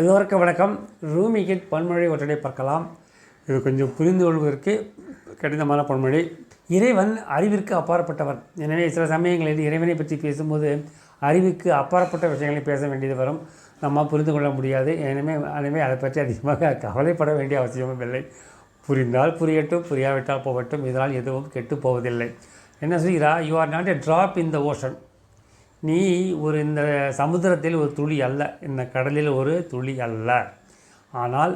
எல்லோருக்கும் வணக்கம். ரூமிகிட் பன்மொழி ஒற்றடை பார்க்கலாம். இது கொஞ்சம் புரிந்து கொள்வதற்கு கடினமான பன்மொழி. இறைவன் அறிவிற்கு அப்பாற்பட்டவன். எனவே சில சமயங்களில் இறைவனை பற்றி பேசும்போது அறிவுக்கு அப்பாற்பட்ட விஷயங்களை பேச வேண்டியது வரும். நம்ம புரிந்து கொள்ள முடியாது. எனவே எனவே அதை பற்றி அதிகமாக கவலைப்பட வேண்டிய அவசியமும் இல்லை. புரிந்தால் புரியட்டும் புரியாவிட்டால் போகட்டும். இதனால் எதுவும் கெட்டு போவதில்லை. என்ன சொல்கிறா you are not a drop in the ocean நீ ஒரு இந்த சமுத்திரத்தில் ஒரு துளி அல்ல இந்த கடலில் ஒரு துளி அல்ல. ஆனால்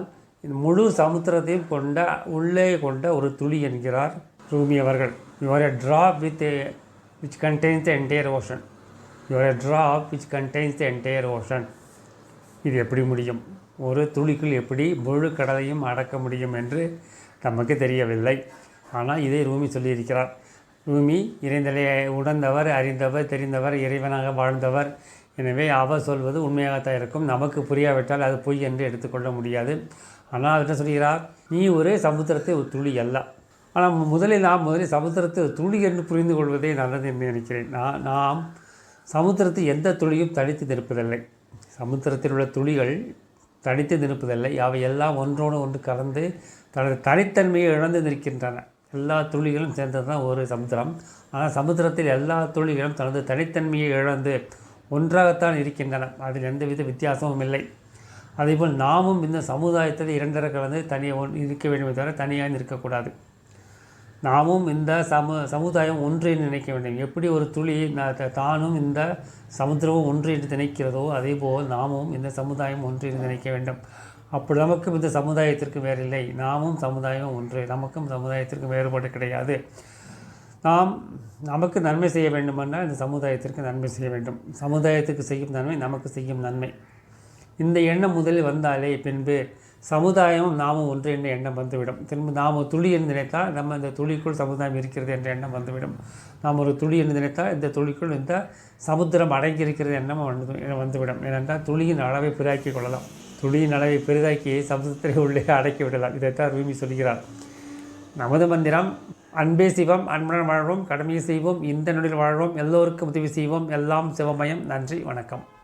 முழு சமுத்திரத்தையும் கொண்ட உள்ளே கொண்ட ஒரு துளி என்கிறார் ரூமி அவர்கள். Your a drop with which contains the entire ocean your a drop which contains the entire ocean இது எப்படி முடியும்? ஒரு துளிக்குள் எப்படி முழு கடலையும் அடக்க முடியும் என்று நமக்கு தெரியவில்லை. ஆனால் இதை ரூமி சொல்லியிருக்கிறார். பூமி இறைந்தலை உணர்ந்தவர் அறிந்தவர் தெரிந்தவர் இறைவனாக வாழ்ந்தவர். எனவே அவர் சொல்வது உண்மையாகத்தான் இருக்கும். நமக்கு புரியாவிட்டால் அது பொய் என்று எடுத்துக்கொள்ள முடியாது. ஆனால் அவர் என்ன சொல்கிறார்? நீ ஒரு சமுத்திரத்தை ஒரு துளி அல்ல. ஆனால் முதலில் நாம் முதலில் சமுத்திரத்தை ஒரு துளி என்று புரிந்து கொள்வதே நல்லது என்று நினைக்கிறேன். நான் நாம் சமுத்திரத்தை எந்த துளியும் தனித்து நிற்பதில்லை. சமுத்திரத்தில் உள்ள துளிகள் தனித்து நிற்பதில்லை. அவை எல்லாம் ஒன்றோடு ஒன்று கலந்து தனது தனித்தன்மையை இழந்து நிற்கின்றன. எல்லா துளிகளும் சேர்ந்தது தான் ஒரு சமுத்திரம். ஆனால் சமுத்திரத்தில் எல்லா துளிகளும் தனது தனித்தன்மையை இழந்து ஒன்றாகத்தான் இருக்கின்றன. அதில் எந்தவித வித்தியாசமும் இல்லை. அதேபோல் நாமும் இந்த சமுதாயத்தில் இரண்டரை கலந்து தனியாக ஒன் இருக்க வேண்டுமே தவிர தனியாக இருக்கக்கூடாது நாமும் இந்த சமு சமுதாயம் ஒன்று என்று நினைக்க வேண்டும். எப்படி ஒரு துளி தானும் இந்த சமுத்திரமும் ஒன்று என்று நினைக்கிறதோ அதேபோல் நாமும் இந்த சமுதாயம் ஒன்று என்று நினைக்க வேண்டும். அப்படி நமக்கும் இந்த சமுதாயத்திற்கு வேறில்லை நாமும் சமுதாயம் ஒன்று. நமக்கும் சமுதாயத்திற்கும் வேறுபாடு கிடையாது. நாம் நமக்கு நன்மை செய்ய வேண்டுமென்றால் இந்த சமுதாயத்திற்கு நன்மை செய்ய வேண்டும். சமுதாயத்துக்கு செய்யும் நன்மை நமக்கு செய்யும் நன்மை. இந்த எண்ணம் முதலில் வந்தாலே பின்பு சமுதாயமும் நாமும் ஒன்று என்ற எண்ணம் வந்துவிடும். திரும்ப நாம் ஒரு துளி என்று நினைத்தால் நம்ம இந்த துளிக்குள் சமுதாயம் இருக்கிறது என்ற எண்ணம் வந்துவிடும். நாம் ஒரு துளி என்று நினைத்தால் இந்த துளிக்குள் இந்த சமுத்திரம் அடங்கியிருக்கிறது எண்ணம் வந்து வந்துவிடும். ஏனென்றால் துளியின் அளவை பெரிதாக்கிக் கொள்ளலாம். துளியின் அளவை பெரிதாக்கி சமுத்திரத்தை உள்ளே அடக்கி விடலாம். இதைத்தான் ரூமி சொல்கிறார் நமது மந்திரம் அன்பே சிவம் அன்புடன் வாழ்வோம் கடமையை செய்வோம் இந்த நொடியில் வாழ்வோம் எல்லோருக்கும் உதவி செய்வோம். எல்லாம் சிவமயம். நன்றி வணக்கம்.